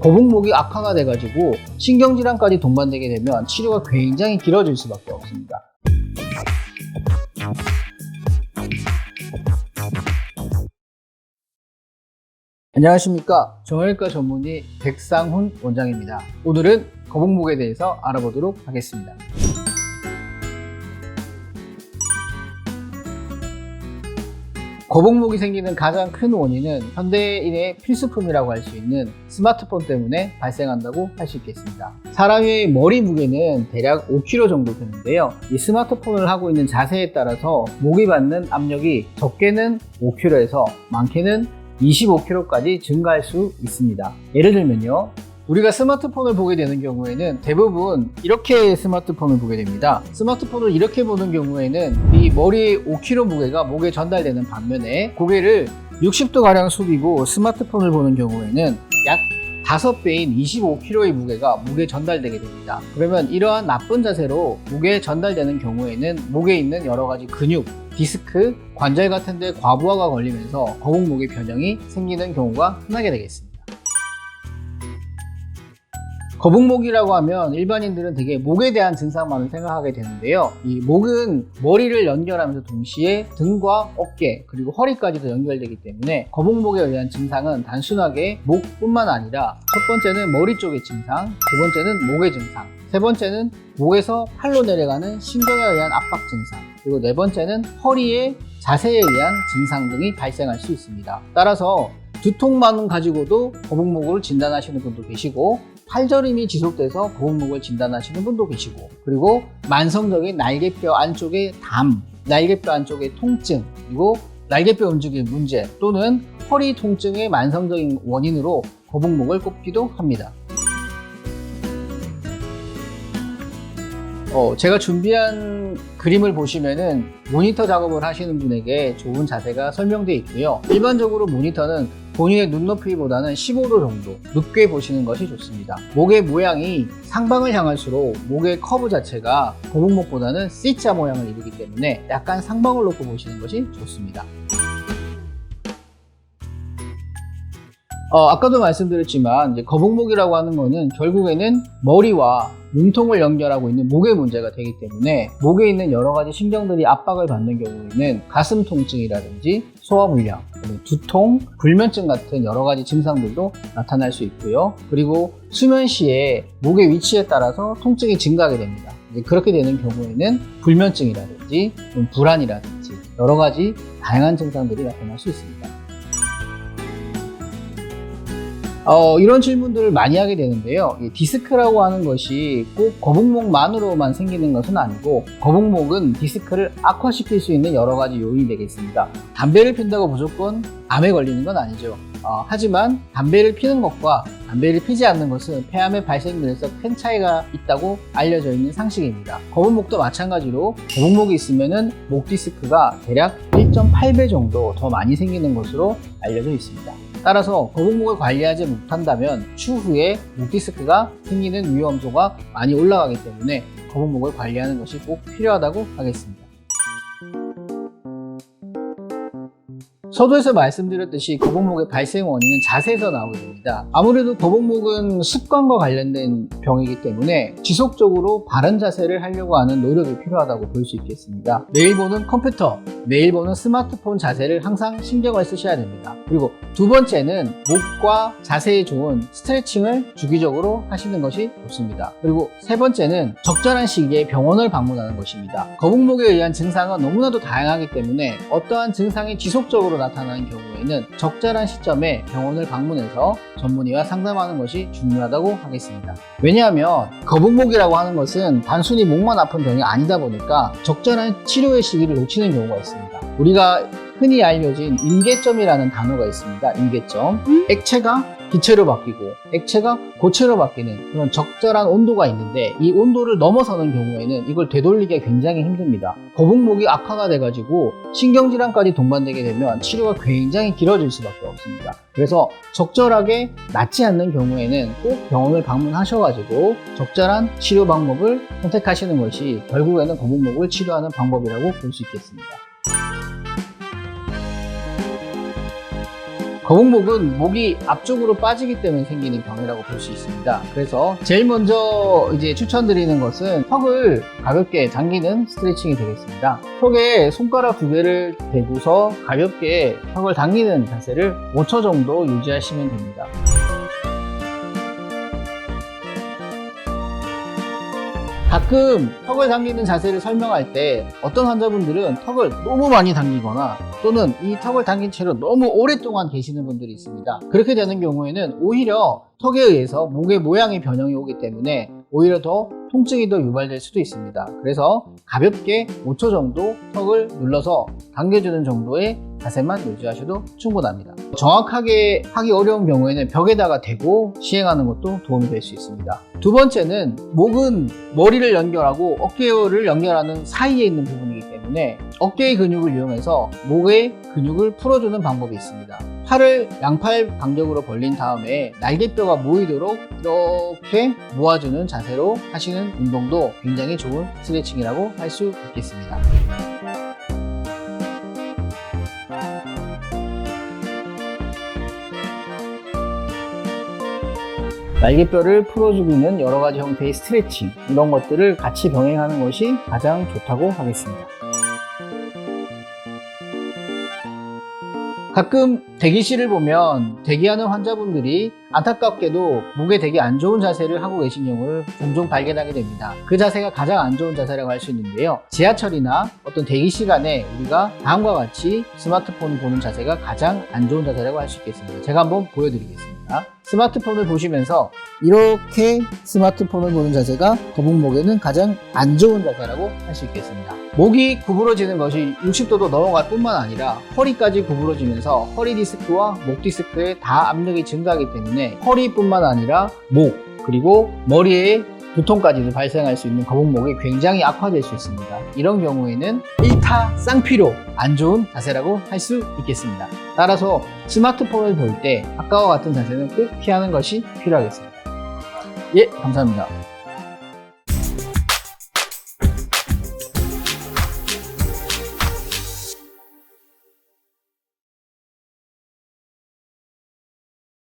거북목이 악화가 돼가지고 신경질환까지 동반되게 되면 치료가 굉장히 길어질 수밖에 없습니다. 안녕하십니까 정형외과 전문의 백상훈 원장입니다. 오늘은 거북목에 대해서 알아보도록 하겠습니다. 거북목이 생기는 가장 큰 원인은 현대인의 필수품이라고 할 수 있는 스마트폰 때문에 발생한다고 할 수 있겠습니다. 사람의 머리 무게는 대략 5kg 정도 되는데요. 이 스마트폰을 하고 있는 자세에 따라서 목이 받는 압력이 적게는 5kg에서 많게는 25kg까지 증가할 수 있습니다. 예를 들면요. 우리가 스마트폰을 보게 되는 경우에는 대부분 이렇게 스마트폰을 보게 됩니다. 스마트폰을 이렇게 보는 경우에는 이 머리의 5kg 무게가 목에 전달되는 반면에 고개를 60도가량 숙이고 스마트폰을 보는 경우에는 약 5배인 25kg의 무게가 목에 전달되게 됩니다. 그러면 이러한 나쁜 자세로 목에 전달되는 경우에는 목에 있는 여러 가지 근육, 디스크, 관절 같은 데 과부하가 걸리면서 거북목의 변형이 생기는 경우가 흔하게 되겠습니다. 거북목이라고 하면 일반인들은 되게 목에 대한 증상만을 생각하게 되는데요. 이 목은 머리를 연결하면서 동시에 등과 어깨 그리고 허리까지도 연결되기 때문에 거북목에 의한 증상은 단순하게 목뿐만 아니라 첫 번째는 머리 쪽의 증상, 두 번째는 목의 증상, 세 번째는 목에서 팔로 내려가는 신경에 의한 압박 증상, 그리고 네 번째는 허리의 자세에 의한 증상 등이 발생할 수 있습니다. 따라서 두통만 가지고도 거북목을 진단하시는 분도 계시고 팔저림이 지속돼서 거북목을 진단하시는 분도 계시고 그리고 만성적인 날개뼈 안쪽의 담, 날개뼈 안쪽의 통증 그리고 날개뼈 움직임 문제 또는 허리 통증의 만성적인 원인으로 거북목을 꼽기도 합니다. 어, 제가 준비한 그림을 보시면은 모니터 작업을 하시는 분에게 좋은 자세가 설명되어 있고요. 일반적으로 모니터는 본인의 눈높이보다는 15도 정도 높게 보시는 것이 좋습니다. 목의 모양이 상방을 향할수록 목의 커브 자체가 거북목보다는 C자 모양을 이루기 때문에 약간 상방을 놓고 보시는 것이 좋습니다. 어, 아까도 말씀드렸지만 거북목이라고 하는 거는 결국에는 머리와 몸통을 연결하고 있는 목의 문제가 되기 때문에 목에 있는 여러 가지 신경들이 압박을 받는 경우에는 가슴 통증이라든지 소화불량, 두통, 불면증 같은 여러 가지 증상들도 나타날 수 있고요. 그리고 수면 시에 목의 위치에 따라서 통증이 증가하게 됩니다. 그렇게 되는 경우에는 불면증이라든지 좀 불안이라든지 여러 가지 다양한 증상들이 나타날 수 있습니다. 어, 이런 질문들을 많이 하게 되는데요. 이 디스크라고 하는 것이 꼭 거북목만으로만 생기는 것은 아니고 거북목은 디스크를 악화시킬 수 있는 여러 가지 요인이 되겠습니다. 담배를 핀다고 무조건 암에 걸리는 건 아니죠. 어, 하지만 담배를 피는 것과 담배를 피지 않는 것은 폐암의 발생률에서 큰 차이가 있다고 알려져 있는 상식입니다. 거북목도 마찬가지로 거북목이 있으면은 목 디스크가 대략 1.8배 정도 더 많이 생기는 것으로 알려져 있습니다. 따라서 거북목을 관리하지 못한다면 추후에 목 디스크가 생기는 위험도가 많이 올라가기 때문에 거북목을 관리하는 것이 꼭 필요하다고 하겠습니다. 서두에서 말씀드렸듯이 거북목의 발생 원인은 자세에서 나오게 됩니다. 아무래도 거북목은 습관과 관련된 병이기 때문에 지속적으로 바른 자세를 하려고 하는 노력이 필요하다고 볼 수 있겠습니다. 매일 보는 컴퓨터, 매일 보는 스마트폰 자세를 항상 신경을 쓰셔야 됩니다. 그리고 두 번째는 목과 자세에 좋은 스트레칭을 주기적으로 하시는 것이 좋습니다. 그리고 세 번째는 적절한 시기에 병원을 방문하는 것입니다. 거북목에 의한 증상은 너무나도 다양하기 때문에 어떠한 증상이 지속적으로 나타나는 경우에는 적절한 시점에 병원을 방문해서 전문의와 상담하는 것이 중요하다고 하겠습니다. 왜냐하면 거북목이라고 하는 것은 단순히 목만 아픈 병이 아니다 보니까 적절한 치료의 시기를 놓치는 경우가 있습니다. 우리가 흔히 알려진 임계점이라는 단어가 있습니다. 임계점. 액체가 기체로 바뀌고 액체가 고체로 바뀌는 그런 적절한 온도가 있는데 이 온도를 넘어서는 경우에는 이걸 되돌리기가 굉장히 힘듭니다. 거북목이 악화가 돼가지고 신경질환까지 동반되게 되면 치료가 굉장히 길어질 수밖에 없습니다. 그래서 적절하게 낫지 않는 경우에는 꼭 병원을 방문하셔가지고 적절한 치료 방법을 선택하시는 것이 결국에는 거북목을 치료하는 방법이라고 볼 수 있겠습니다. 거북목은 목이 앞쪽으로 빠지기 때문에 생기는 병이라고 볼 수 있습니다. 그래서 제일 먼저 이제 추천드리는 것은 턱을 가볍게 당기는 스트레칭이 되겠습니다. 턱에 손가락 두 개를 대고서 가볍게 턱을 당기는 자세를 5초 정도 유지하시면 됩니다. 가끔 턱을 당기는 자세를 설명할 때 어떤 환자분들은 턱을 너무 많이 당기거나 또는 이 턱을 당긴 채로 너무 오랫동안 계시는 분들이 있습니다. 그렇게 되는 경우에는 오히려 턱에 의해서 목의 모양의 변형이 오기 때문에 오히려 더 통증이 더 유발될 수도 있습니다. 그래서 가볍게 5초 정도 턱을 눌러서 당겨주는 정도의 자세만 유지하셔도 충분합니다. 정확하게 하기 어려운 경우에는 벽에다가 대고 시행하는 것도 도움이 될 수 있습니다. 두 번째는 목은 머리를 연결하고 어깨를 연결하는 사이에 있는 부분이기 때문에 어깨의 근육을 이용해서 목의 근육을 풀어주는 방법이 있습니다. 팔을 양팔 간격으로 벌린 다음에 날개뼈가 모이도록 이렇게 모아주는 자세로 하시는 운동도 굉장히 좋은 스트레칭이라고 할 수 있겠습니다. 날개뼈를 풀어주고 있는 여러 가지 형태의 스트레칭 이런 것들을 같이 병행하는 것이 가장 좋다고 하겠습니다. 가끔 대기실을 보면 대기하는 환자분들이 안타깝게도 목에 되게 안 좋은 자세를 하고 계신 경우를 종종 발견하게 됩니다. 그 자세가 가장 안 좋은 자세라고 할 수 있는데요. 지하철이나 어떤 대기 시간에 우리가 다음과 같이 스마트폰 보는 자세가 가장 안 좋은 자세라고 할 수 있겠습니다. 제가 한번 보여드리겠습니다. 스마트폰을 보시면서 이렇게 스마트폰을 보는 자세가 거북목에는 가장 안 좋은 자세라고 할 수 있겠습니다. 목이 구부러지는 것이 60도도 넘어갈 뿐만 아니라 허리까지 구부러지면서 허리 디스크와 목 디스크에 다 압력이 증가하기 때문에 허리뿐만 아니라 목 그리고 머리에 두통까지도 발생할 수 있는 거북목이 굉장히 악화될 수 있습니다. 이런 경우에는 일타 쌍피로 안 좋은 자세라고 할 수 있겠습니다. 따라서 스마트폰을 볼 때 아까와 같은 자세는 꼭 피하는 것이 필요하겠습니다. 예, 감사합니다.